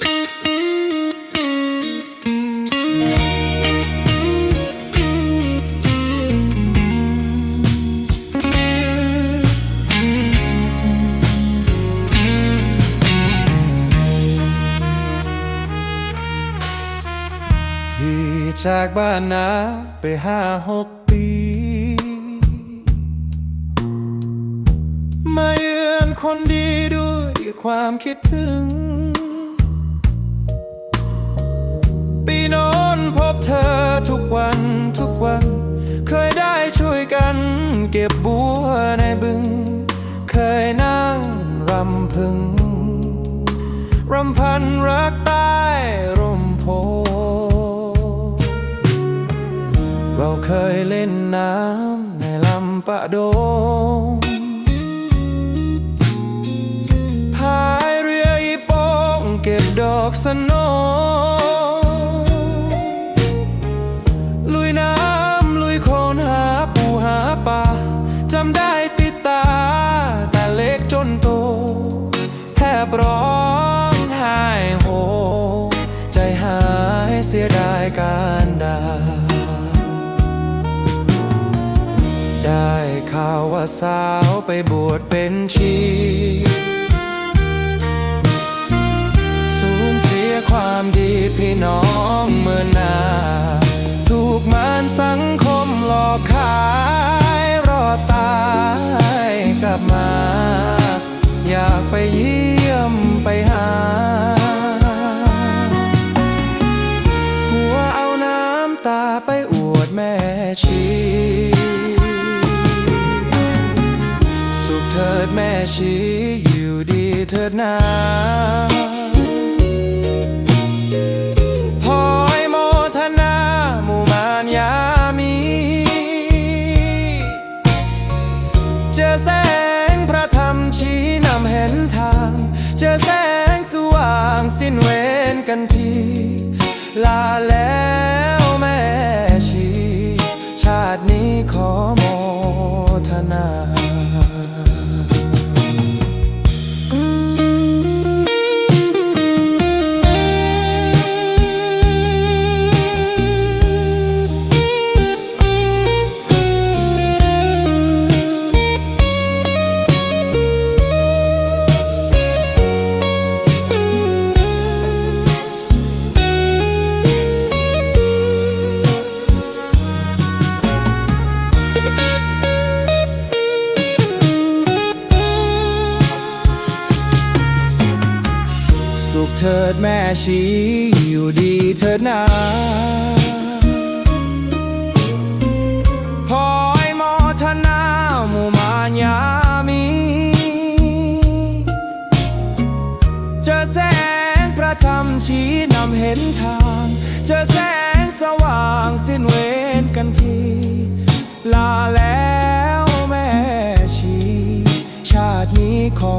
ที่จากบ้านนาไปห้าหกปี มาเยือนคนดีด้วยความคิดถึง พบเธอทุกวันทุกวัน เคยได้ช่วยกัน เก็บบัวในบึง เคยนั่งรำพึง รำพันรักใต้ร่มโพธิ์เราเคยเล่นน้ำในลำปะโดงพายเรืออีโป่งเก็บดอกสโนำได้ติดตา แต่เล็กจนโต แทบร้องไห้โฮใจหายเสียดายการดาได้ข่าวว่าสาวไปบวชเป็นชีสูญเสียความดีพี่น้องเมื่อนา ถูกมารสังคมหลอกขายากไปเยี่ยมไปหาหัวเอาน้ำตาไปอวดแม่ชี สุขเถิดแม่ชีอยู่ดีเถิดนา เจอแสงสว่างสิ้นเวรกันที ลาแล้ว สุขเถิดแม่ชีอยู่ดีเถิดนาพอยโมทนาหมู่มานยามีเจอแสงพระธรรมชี้นำเห็นทาง เจอแสงสว่างสิ้นเวรกันที ลาแล้วแม่ชี ชาตินี้ขอ